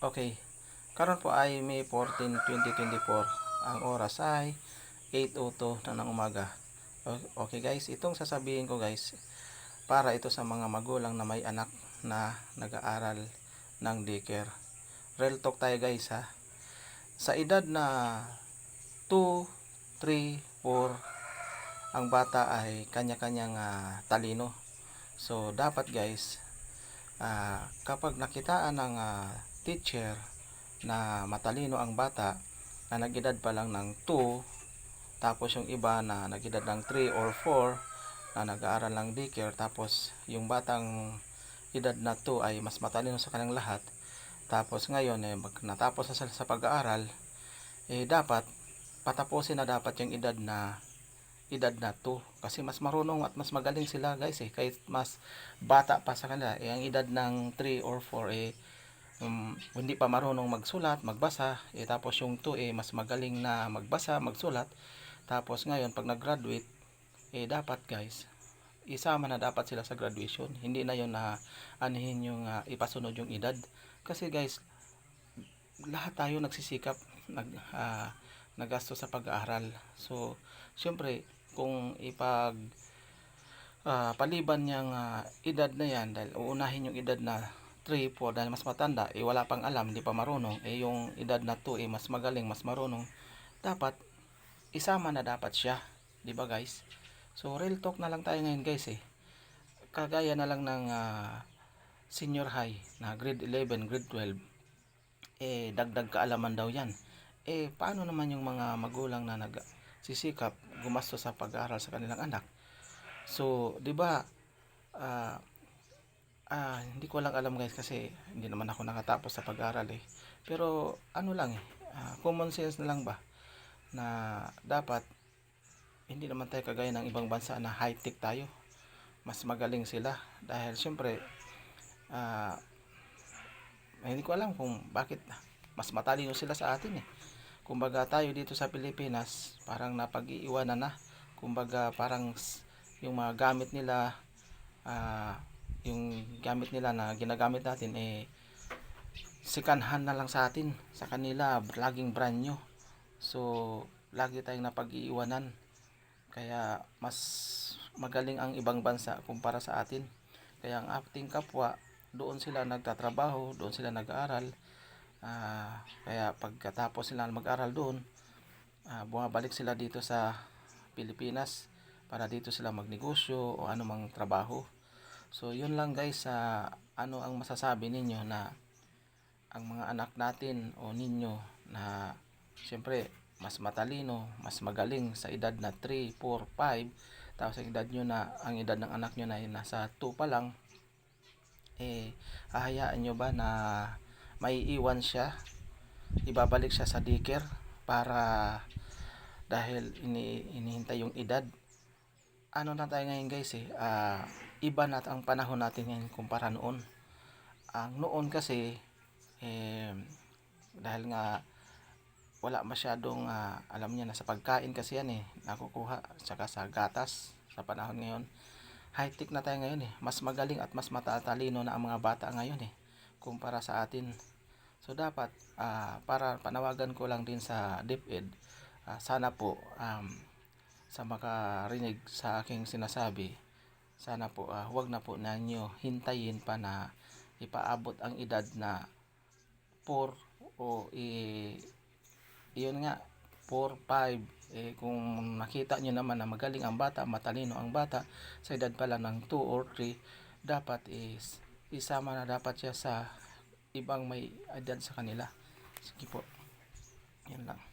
Okay. Karon po ay May 14, 2024. Ang oras ay 8.02 na ng umaga. Okay guys, itong sasabihin ko guys, para ito sa mga magulang na may anak na nag-aaral ng daycare. Real talk tayo guys ha. Sa edad na 2, 3, 4, ang bata ay kanya-kanyang ah, talino. So dapat guys, ah, kapag nakitaan ng ah, teacher na matalino ang bata na nag-edad pa lang ng 2 tapos yung iba na nag-edad ng 3 or 4 na nag-aaral ng daycare tapos yung batang edad na 2 ay mas matalino sa kanilang lahat tapos ngayon eh natapos na sila sa pag-aaral eh dapat patapusin na dapat yung edad na edad na 2 kasi mas marunong at mas magaling sila guys eh kahit mas bata pa sa kanila eh ang edad ng 3 or 4 eh um, hindi pa marunong magsulat, magbasa, eh, tapos yung 2 eh, mas magaling na magbasa, magsulat. Tapos ngayon, pag nag-graduate, eh, dapat guys, isama na dapat sila sa graduation. Hindi na yun na anihin yung ah, ipasunod yung edad. Kasi guys, lahat tayo nagsisikap, nag, ah, nagasto sa pag-aaral. So, syempre, kung ipag ah, paliban niyang ah, edad na yan, dahil uunahin yung edad na 3, 4 dahil mas matanda, eh wala pang alam, hindi pa marunong, eh yung edad na 2 eh mas magaling, mas marunong, dapat isama na dapat siya, ba guys? So real talk na lang tayo ngayon guys eh. Kagaya na lang ng ah, senior high na grade 11, grade 12, eh dagdag kaalaman daw 'yan. Eh paano naman yung mga magulang na nag sisikap gumasto sa pag-aaral sa kanilang anak? So, 'di ba? ah Ah, hindi ko lang alam guys kasi hindi naman ako nakatapos sa pag-aaral eh. Pero ano lang eh, ah, common sense na lang ba na dapat hindi naman tayo kagaya ng ibang bansa na high-tech tayo. Mas magaling sila dahil syempre ah, hindi ko alam kung bakit mas matalino sila sa atin eh. Kumbaga tayo dito sa Pilipinas, parang napag-iiwanan na. Kumbaga parang yung mga gamit nila ah gamit nila na ginagamit natin eh sikanhan na lang sa atin. Sa kanila laging brand new. So lagi tayong napag-iiwanan. Kaya mas magaling ang ibang bansa kumpara sa atin. Kaya ang ating kapwa doon sila nagtatrabaho doon sila nag-aaral. Ah, kaya pagkatapos sila mag-aral doon ah, bumabalik sila dito sa Pilipinas para dito sila magnegosyo o anumang trabaho So, yun lang guys sa ano ang masasabi ninyo na ang mga anak natin o ninyo na siyempre mas matalino, mas magaling sa edad na 3, 4, 5 tapos ang edad nyo na, ang edad ng anak nyo na ay nasa 2 pa lang eh, hahayaan nyo ba na may iwan siya ibabalik siya sa daycare para dahil ini, inihintay yung edad ano na tayo ngayon guys eh. Ah, iba na ang panahon natin ngayon kumpara noon. Ang noon kasi eh, dahil nga wala masyadong ah, alam niya na sa pagkain kasi yan eh nakukuha tsaka sa gatas sa panahon ngayon. High tech na tayo ngayon eh. Mas magaling at mas matatalino na ang mga bata ngayon eh kumpara sa atin. So dapat ah, para panawagan ko lang din sa DepEd ah, sana po um, sa makarinig sa aking sinasabi sana po ah, huwag na po nanyo hintayin pa na ipaabot ang edad na 4 o i iyon nga 4, 5 eh, kung nakita nyo naman na magaling ang bata matalino ang bata sa edad pala ng 2 or 3 dapat is isama na dapat siya sa ibang may edad sa kanila. Sige po. Yan lang